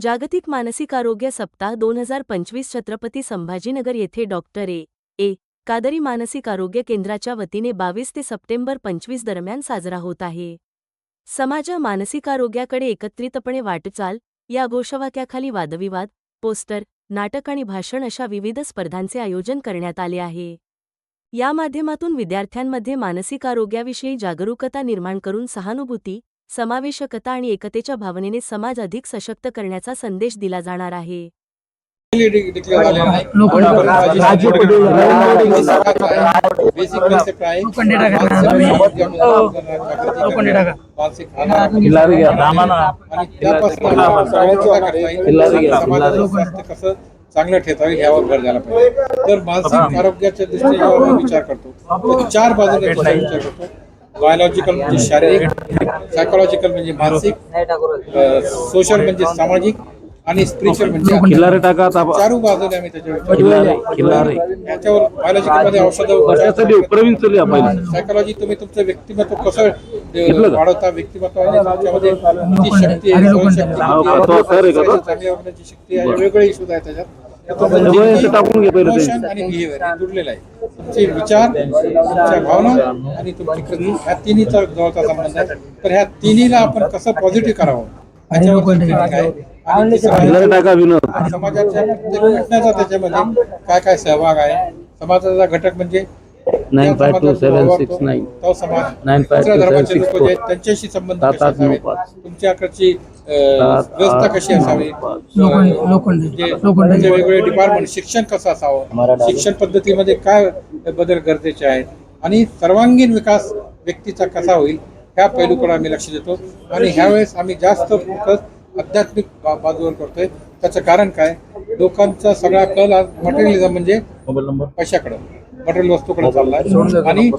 जागतिक मानसिक आरोग्य सप्ताह दोन हजार पंचवीस छत्रपती संभाजीनगर येथे डॉक्टर ए. ए. कादरी मानसिक आरोग्य केंद्राच्या वतीने बावीस ते सप्टेंबर पंचवीस दरम्यान साजरा होत आहे. समाजा मानसिक आरोग्याकडे एकत्रितपणे वाटचाल या घोषवाक्याखाली वादविवाद पोस्टर नाटक आणि भाषण अशा विविध स्पर्धांचे आयोजन करण्यात आले आहे. या माध्यमातून विद्यार्थ्यांमध्ये मानसिक आरोग्याविषयी जागरूकता निर्माण करून सहानुभूती समावेशकता आणि एकतेच्या भावनेने समाज अधिक सशक्त करण्याचा संदेश दिला जाणार आहे. चांगलं ठेवता यावर भर झाला पाहिजे तर मानसिक आरोग्याच्या दृष्टीने विचार करतो चार बाजूने विचार करतो बायोलॉजिकल म्हणजे शारीरिक सायकोलॉजिकल म्हणजे मानसिक सोशल म्हणजे सामाजिक आणि स्पिरिच्युअल म्हणजे. किल्लारी टाका चारू बाजूने आम्ही त्याच्या विचार किल्लारी किल्लारी. याच्यावर बायोलॉजिकलमध्ये औषधं प्रवीण सायकोलॉजी तुम्ही तुमचं व्यक्तिमत्व कसं? वाढवता? व्यक्तिमत्वाने तुमच्यामध्ये किती शक्ती आहे शक्ती आहे वेगळे इश्यूज आहेत त्याच्यात. सगळं याचं टाकून घे पहिलं ते. इमोशन आणि बिहेवियर हे जुडलेलं आहे. तुमचे विचार तुमच्या भावना आणि तुमची कृती ह्या तिन्हीचा जवळचा संबंध आहे. तर ह्या तिन्हीला आपण कसं पॉझिटिव्ह करावं? याच्यावर training आहे. आणि तिसरं आहे, किल्लारी टाका विनोद. समाजाच्या प्रत्येक घटनेचा त्याच्यामध्ये काय काय सहभाग आहे? समाजाचा घटक म्हणजे नाईन फाय टू जो सिक्स नाईन तो समाज नाईन फाय दुसऱ्या टू सेवन धर्माचे सिक्स लोक जे फोर आहेत त्यांच्याशी संबंध सात कसे आठ नऊ असावेत? पाच. तुमच्याकडची अ, सात, व्यवस्था आठ, कशी नऊ, असावी? पाच. लोखंड लोखंड म्हणजे लोखंड म्हणजे वेगवेगळे डिपार्टमेंट शिक्षण कसं असावं? शिक्षण पद्धतीमध्ये काय बदल गरजेचे आहेत? आणि सर्वांगीण विकास व्यक्तीचा कसा होईल? ह्या पैलूकडे आम्ही लक्ष देतो. आणि ह्यावेळेस आम्ही जास्त फोकस आध्यात्मिक बा- बाजूवर करतोय. त्याचं कारण काय? लोकांचा सगळा कल आज मटेरियलिझम म्हणजे मोबाईल नंबर. पैशाकडे. मटेरियल वस्तूकडे चाललाय. आणि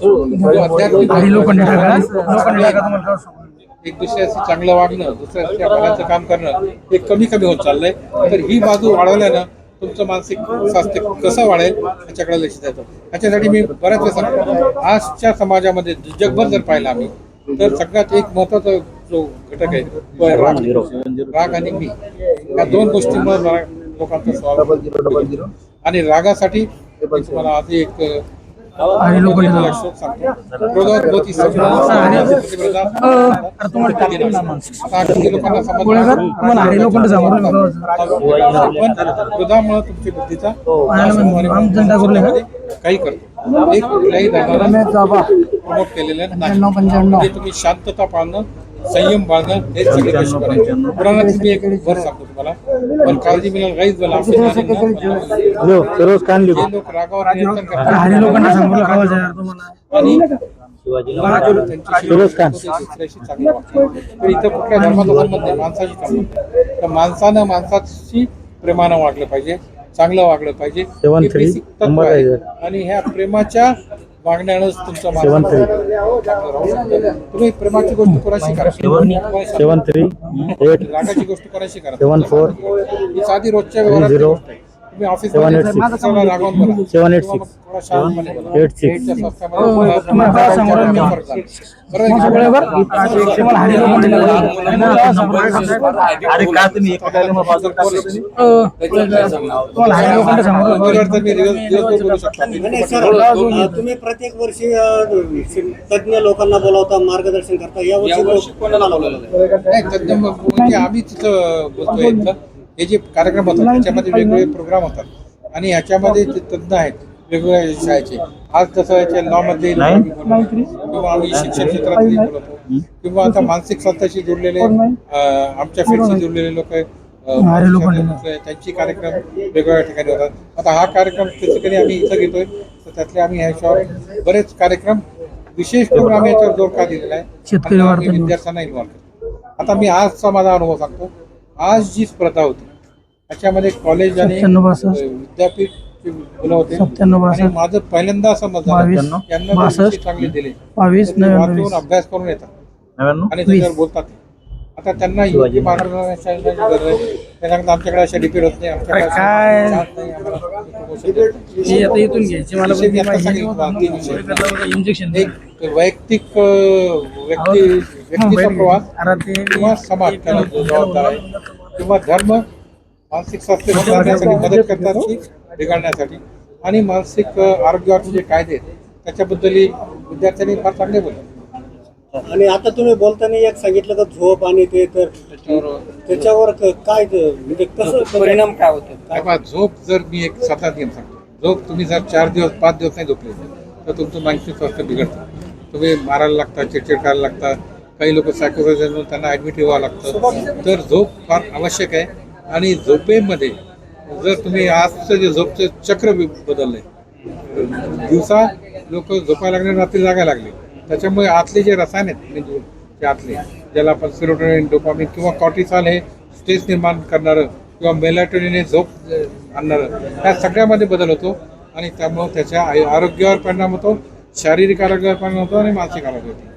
एक दुसऱ्याशी चांगलं वागणं दुसऱ्याच्या भल्याचं काम करणं हे कमी कमी होत चाललंय. तर ही बाजू वाढवल्यानं तुमचं मानसिक स्वास्थ्य कसं वाढेल याच्याकडे लक्ष द्यायचं. याच्यासाठी मी बऱ्याच वेळा सांगतो. आजच्या समाजामध्ये जगभर जर पाहिलं आम्ही तर सगळ्यात एक महत्त्वाचा जो घटक आहे तो आहे राग. राग आणि मी. या दोन गोष्टींमुळे लोकांचा स्वभाव आणि रागासाठी तुम्हाला आधी एक तुमची बुद्धीचा काही करतो. एक कुठल्याही प्रमोट केलेलं नाही. म्हणजे तुम्ही शांतता पाळणं संयम बाळगणं हेच सगळे कशी करायचे? पुराणात मी एक भर सांगतो तुम्हाला. पण काळजी मिळेल काहीच झालं. लोक रागावर करतात. आणि इथं कुठल्या धर्माचा संबंध नाही माणसाशी संबंध. तर माणसानं माणसाशी प्रेमानं वागलं पाहिजे चांगलं वागलं पाहिजे. हे. आणि ह्या प्रेमाच्या वागण्यानंच तुमचं राहू शकतं. तुम्ही प्रेमाची गोष्ट कोणाशी करा सेवन थ्री एट रागाची गोष्ट कोणाशी करा Seven four. ही साधी रोजच्या व्यवहारात zero. तुम्ही ऑफिस Seven eight six. रागावून बोला Seven eight किंवा six. मग थोडा शांतपणे बोला. Eight six. Eight च्या स्वास्थ्यामध्ये बोला. तुम्हाला काय सांगू राहिलो मी? फरक झाला. बरोबर आहे? गोळेकर तुम्हाला हरी लोखंड अरे का तुम्ही एक तुम्हाला हरी लोखंड सांगू राहिलो. बरोबर तर मी दिवस- दिवसभर बोलू शकतो. नाही सर अ, तुम्ही प्रत्येक वर्षी अ, तज्ञ लोकांना बोलावता मार्गदर्शन करता या वर्षी कोणाला बोलावलं नाही, आम्ही तिथं बोलतोय इथं. हे जे कार्यक्रम होतात त्याच्यामध्ये वेगवेगळे प्रोग्राम होतात. आणि ह्याच्यामध्ये ते तज्ञ आहेत वेगवेगळ्या विषयाचे आज जसं याच्या लॉ मध्ये आम्ही बोलतो. किंवा आम्ही शिक्षण क्षेत्रातही बोलतो. किंवा आता मानसिक स्वास्थ्याशी जोडलेले अं, आमच्या फील्डशी जोडलेले लोक. त्यांची कार्यक्रम वेगवेगळ्या ठिकाणी होतात. आता हा कार्यक्रम बेसिकली आम्ही इथं घेतोय. तर त्यातले आम्ही ह्याच्यावर बरेच कार्यक्रम विशेष करून आम्ही याच्यावर जोर का दिलेला आहे. विद्यार्थ्यांना इन्व्हॉल्व करतो आता मी आजचा माझा अनुभव सांगतो. आज जी स्पर्धा होती त्याच्यामध्ये कॉलेज आणि विद्यापीठ मुलं होते. माझं पहिल्यांदा असं मत बावीस. झालं यांना जर बासष्ट. विषय चांगले दिले. वाचून अभ्यास करून येतात. आणि त्याच्यावर बोलतात. आता त्यांना योग्य मार्गदर्शनाची गरज आहे. ते सांगतात आमच्याकडे अशा डिपेंड होत नाही आमच्याकडे काय? असं. हे आता इथून घ्यायचे मला. इंजेक्शन एक वैयक्तिक अ, व्यक्ती व्यक्तीचा प्रवास अरे ते किंवा समाज त्याला जो जबाबदार आहे किंवा धर्म मानसिक स्वास्थ्य सुधारण्यासाठी मदत करतात की बिघडण्यासाठी आणि मानसिक अ, आरोग्यावरचे जे कायदे आहेत त्याच्याबद्दलही विद्यार्थ्यांनी फार चांगले बोलले आणि आता तुम्ही बोलताना एक सांगितलं का झोप आणि ते तर त्याच्यावर क- काय ते- म्हणजे कसं परिणाम काय होतो? काय पहा, झोप जर मी एक सात आठ नियम सांगतो. झोप तुम्ही जर चार दिवस पाच दिवस नाही झोपले तर तुमचं मानसिक स्वास्थ्य बिघडतं. तुम्ही मारायला लागता चिडचिड करायला लागता काही लोक सायकोलॉजी त्यांना ॲडमिट व्हावं लागतं. तर झोप फार आवश्यक आहे. आणि झोपेमध्ये जर तुम्ही आजचं जे झोपचं चक्र बी- बदललंय दिवसा लोक झोपायला लागले रात्री जागायला लागले. त्याच्यामुळे आतले जे रसायन आहेत म्हणजे ते आतले ज्याला आपण सिरोटोनिन डोपामिन किंवा कॉर्टिसॉल हे स्ट्रेस निर्माण करणारं किंवा मेलाटोनिन हे झोप आणणारं ह्या सगळ्यामध्ये बदल होतो. आणि त्यामुळं त्याच्या आय- आरोग्यावर परिणाम होतो शारीरिक आरोग्यावर परिणाम होतो आणि मानसिक आरोग्य होतो.